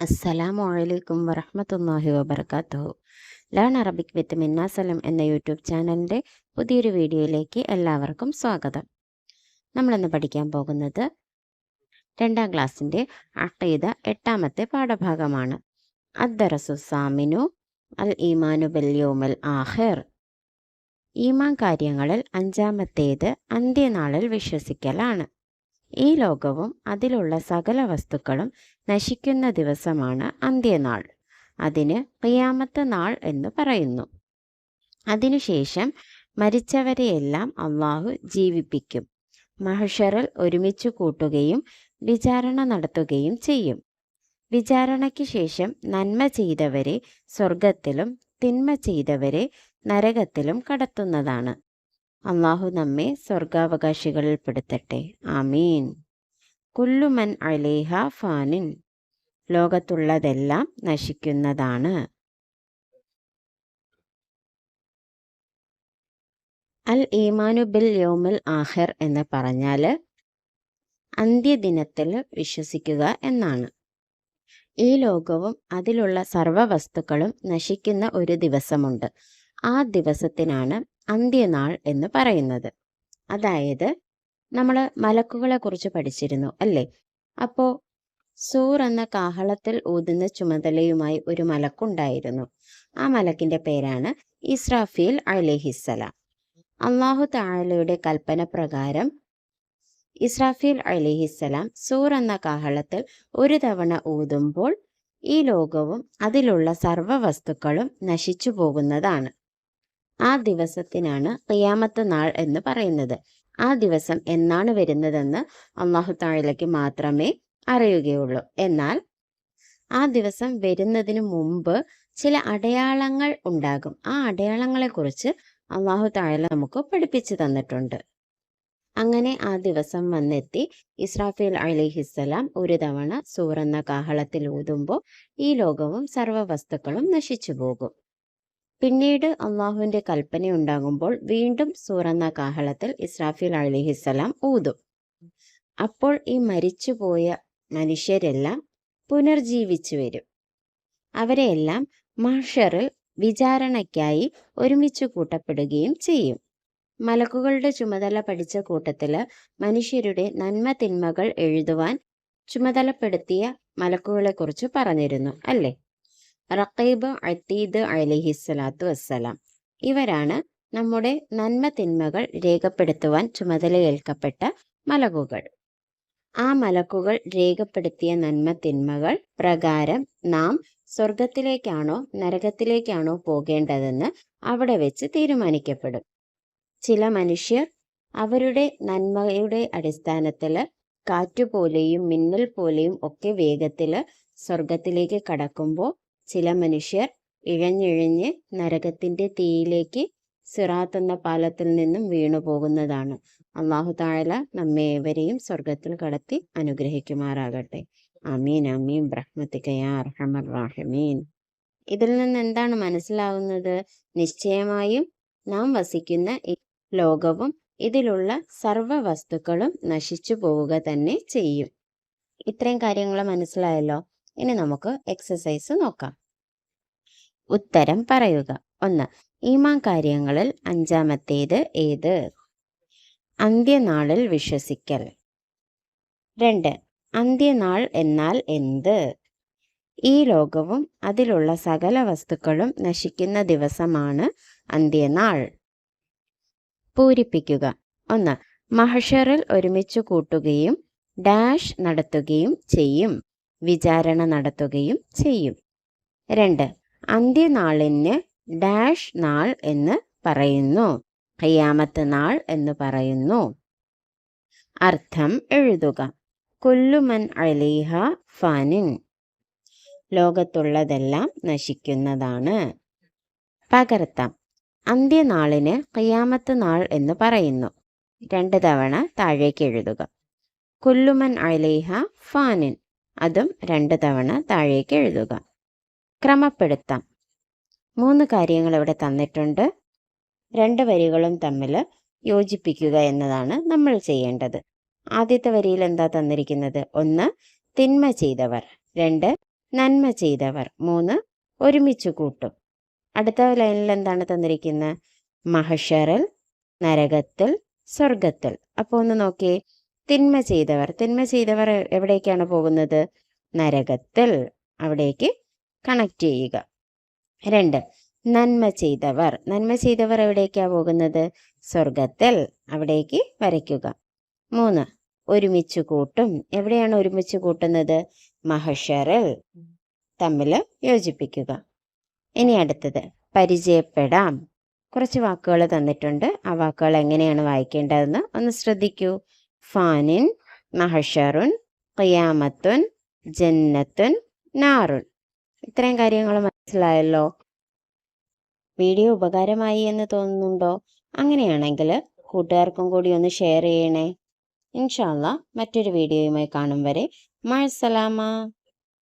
അസ്സലാമു അലൈക്കും വറഹ്മത്തുള്ളാഹി വാബർക്കാത്തു ലേൺ അറബിക് വിത്ത് മിന്നാസലം എന്ന യൂട്യൂബ് ചാനലിന്റെ പുതിയൊരു വീഡിയോയിലേക്ക് എല്ലാവർക്കും സ്വാഗതം. നമ്മളിന്ന് പഠിക്കാൻ പോകുന്നത് രണ്ടാം ക്ലാസ്സിന്റെ അഖീദ എട്ടാമത്തെ പാഠഭാഗമാണ്. അദ്ദറസു സാമിനു അൽ ഈമാനു ബല്യോമൽ ആഹിർ ഈമാൻ കാര്യങ്ങളിൽ അഞ്ചാമത്തേത് അന്ത്യനാളിൽ വിശ്വസിക്കലാണ്. ഈ ലോകവും അതിലുള്ള സകല വസ്തുക്കളും നശിക്കുന്ന ദിവസമാണ് അന്ത്യനാൾ. അതിന് ഖിയാമത്ത് നാൾ എന്ന് പറയുന്നു. അതിനുശേഷം മരിച്ചവരെയെല്ലാം അള്ളാഹു ജീവിപ്പിക്കും. മഹഷറിൽ ഒരുമിച്ച് കൂട്ടുകയും വിചാരണ നടത്തുകയും ചെയ്യും. വിചാരണയ്ക്ക് ശേഷം നന്മ ചെയ്തവരെ സ്വർഗത്തിലും തിന്മ ചെയ്തവരെ നരകത്തിലും കടത്തുന്നതാണ്. അള്ളാഹു നമ്മെ സ്വർഗാവകാശികളിൽ പെടുത്തട്ടെ ആമീൻ. കുല്ലുമൻ അലേഹ ഫാനിൻ. ലോകത്തുള്ളതെല്ലാം നശിക്കുന്നതാണ്. അൽ ഈമാനു ബിൽ യോമിൽ ആഹിർ എന്ന് പറഞ്ഞാൽ അന്ത്യദിനത്തിൽ വിശ്വസിക്കുക എന്നാണ്. ഈ ലോകവും അതിലുള്ള സർവ വസ്തുക്കളും നശിക്കുന്ന ഒരു ദിവസമുണ്ട്. ആ ദിവസത്തിനാണ് അന്ത്യനാൾ എന്ന് പറയുന്നത്. അതായത് നമ്മൾ മലക്കുകളെ കുറിച്ച് പഠിച്ചിരുന്നു അല്ലേ? അപ്പോ സൂർ എന്ന കാഹളത്തിൽ ഊതുന്ന ചുമതലയുമായി ഒരു മലക്കുണ്ടായിരുന്നു. ആ മലക്കിന്റെ പേരാണ് ഇസ്രാഫീൽ അലഹിസലാം അള്ളാഹു താഴലയുടെ കൽപ്പന പ്രകാരം ഇസ്രാഫീൽ അലിഹിസ്സലാം സൂർ എന്ന കാഹളത്തിൽ ഒരു തവണ ഊതുമ്പോൾ ഈ ലോകവും അതിലുള്ള സർവ വസ്തുക്കളും നശിച്ചു പോകുന്നതാണ്. ആ ദിവസത്തിനാണ് ഖിയാമത്ത് നാൾ എന്ന് പറയുന്നത്. ആ ദിവസം എന്നാണ് വരുന്നതെന്ന് അള്ളാഹു താഴിലേക്ക് മാത്രമേ അറിയുകയുള്ളൂ. എന്നാൽ ആ ദിവസം വരുന്നതിന് മുമ്പ് ചില അടയാളങ്ങൾ ഉണ്ടാകും. ആ അടയാളങ്ങളെക്കുറിച്ച് അള്ളാഹു താഴെ നമുക്ക് പഠിപ്പിച്ചു തന്നിട്ടുണ്ട്. അങ്ങനെ ആ ദിവസം വന്നെത്തി. ഇസ്രാഫീൽ അലിഹിസ്സലാം ഒരു തവണ സൂറെന്ന കാഹളത്തിൽ ഊതുമ്പോൾ ഈ ലോകവും സർവ വസ്തുക്കളും നശിച്ചു പോകും. പിന്നീട് അള്ളാഹുവിന്റെ കൽപ്പന ഉണ്ടാകുമ്പോൾ വീണ്ടും സൂറന്ന കാഹളത്തിൽ ഇസ്രാഫിൽ അലിഹിസ്സലാം ഊതും. അപ്പോൾ ഈ മരിച്ചുപോയ മനുഷ്യരെല്ലാം പുനർജീവിച്ചു വരും. അവരെയെല്ലാം മാഷറിൽ വിചാരണയ്ക്കായി ഒരുമിച്ച് കൂട്ടപ്പെടുകയും ചെയ്യും. മലക്കുകളുടെ ചുമതല പഠിച്ച കൂട്ടത്തിൽ മനുഷ്യരുടെ നന്മ തിന്മകൾ എഴുതുവാൻ ചുമതലപ്പെടുത്തിയ മലക്കുകളെക്കുറിച്ച് പറഞ്ഞിരുന്നു അല്ലേ? റക്കീബ് അത്തീദ് അലിഹി സ്വലാത്തു വസ്സലാം. ഇവരാണ് നമ്മുടെ നന്മ തിന്മകൾ രേഖപ്പെടുത്തുവാൻ ചുമതലയേൽക്കപ്പെട്ട മലക്കുകൾ. ആ മലക്കുകൾ രേഖപ്പെടുത്തിയ നന്മ തിന്മകൾ പ്രകാരം നാം സ്വർഗത്തിലേക്കാണോ നരകത്തിലേക്കാണോ പോകേണ്ടതെന്ന് അവിടെ വെച്ച് തീരുമാനിക്കപ്പെടും. ചില മനുഷ്യർ അവരുടെ നന്മയുടെ അടിസ്ഥാനത്തിൽ കാറ്റുപോലെയും മിന്നൽ പോലെയും ഒക്കെ വേഗത്തിൽ സ്വർഗത്തിലേക്ക് കടക്കുമ്പോൾ ചില മനുഷ്യർ ഇഴഞ്ഞിഴഞ്ഞ് നരകത്തിന്റെ തീയിലേക്ക് സിറാത്ത് എന്ന പാലത്തിൽ നിന്നും വീണു പോകുന്നതാണ്. അള്ളാഹു താഴല നമ്മെ ഏവരെയും സ്വർഗത്തിൽ കടത്തി അനുഗ്രഹിക്കുമാറാകട്ടെ. അമീൻ അമീൻ ബ്രഹ്മത്തിക്കയാ അർഹമർ ഇതിൽ നിന്ന് എന്താണ് മനസ്സിലാവുന്നത്? നിശ്ചയമായും നാം വസിക്കുന്ന ലോകവും ഇതിലുള്ള സർവ വസ്തുക്കളും നശിച്ചു പോവുക തന്നെ ചെയ്യും. ഇത്രയും കാര്യങ്ങൾ മനസ്സിലായല്ലോ? ഇനി നമുക്ക് എക്സസൈസ് നോക്കാം. ഉത്തരം പറയുക. ഒന്ന് ഈമാൻ കാര്യങ്ങളിൽ അഞ്ചാമത്തേത് ഏത്? അന്ത്യനാളിൽ വിശ്വസിക്കൽ. രണ്ട് അന്ത്യനാൾ എന്നാൽ എന്ത്? ഈ ലോകവും അതിലുള്ള സകല വസ്തുക്കളും നശിക്കുന്ന ദിവസമാണ് അന്ത്യനാൾ. പൂരിപ്പിക്കുക. ഒന്ന് മഹഷറിൽ ഒരുമിച്ച് കൂട്ടുകയും ഡാഷ് നടത്തുകയും ചെയ്യും. വിചാരണ നടത്തുകയും ചെയ്യും. രണ്ട് അന്ത്യനാളിന് ഡാഷ് നാൾ എന്ന് പറയുന്നു. ഖിയാമത്ത് നാൾ എന്ന് പറയുന്നു. അർത്ഥം എഴുതുക. കൊല്ലുമൻ അലീഹ ഫാനിൻ. ലോകത്തുള്ളതെല്ലാം നശിക്കുന്നതാണ്. പകർത്താം. അന്ത്യനാളിന് കയ്യാമത്ത് നാൾ എന്ന് പറയുന്നു. രണ്ട് തവണ താഴേക്ക് എഴുതുക. കുല്ലുമൻ അലീഹ ഫാനിൻ. അതും രണ്ട് തവണ താഴേക്ക് എഴുതുക. ക്രമപ്പെടുത്താം. മൂന്ന് കാര്യങ്ങൾ ഇവിടെ തന്നിട്ടുണ്ട്. രണ്ട് വരികളും തമ്മിൽ യോജിപ്പിക്കുക എന്നതാണ് നമ്മൾ ചെയ്യേണ്ടത്. ആദ്യത്തെ വരിയിൽ എന്താ തന്നിരിക്കുന്നത്? ഒന്ന് തിന്മ ചെയ്തവർ. രണ്ട് നന്മ ചെയ്തവർ. മൂന്ന് ഒരുമിച്ച് കൂട്ടും. അടുത്ത ലൈനിൽ എന്താണ് തന്നിരിക്കുന്നത്? മഹഷറിൽ നരകത്തിൽ സ്വർഗത്തിൽ അപ്പോൾ ഒന്ന് നോക്കിയേ. തിന്മ ചെയ്തവർ. തിന്മ ചെയ്തവർ എവിടേക്കാണ് പോകുന്നത്? നരകത്തിൽ അവിടേക്ക് കണക്ട് ചെയ്യുക. രണ്ട് നന്മ ചെയ്തവർ. നന്മ ചെയ്തവർ എവിടേക്കാണ് പോകുന്നത്? സ്വർഗത്തിൽ അവിടേക്ക് വരയ്ക്കുക. മൂന്ന് ഒരുമിച്ച് കൂട്ടും. എവിടെയാണ് ഒരുമിച്ച് കൂട്ടുന്നത്? മഹഷറിൽ തമ്മിൽ യോജിപ്പിക്കുക. ഇനി അടുത്തത് പരിചയപ്പെടാം. കുറച്ച് വാക്കുകൾ തന്നിട്ടുണ്ട്. ആ വാക്കുകൾ എങ്ങനെയാണ് വായിക്കേണ്ടതെന്ന് ഒന്ന് ശ്രദ്ധിക്കൂ. ഫാനിൻ മഹഷറുൻ ഖിയാമത്തുൻ ജന്നത്തുൻ നാറുൻ. ഇത്രയും കാര്യങ്ങൾ മനസ്സിലായല്ലോ? വീഡിയോ ഉപകാരമായി എന്ന് തോന്നുന്നുണ്ടോ? അങ്ങനെയാണെങ്കിൽ കൂട്ടുകാർക്കും കൂടി ഒന്ന് ഷെയർ ചെയ്യണേ. ഇൻഷാല്ല മറ്റൊരു വീഡിയോയുമായി കാണും വരെ. മഴസലാമ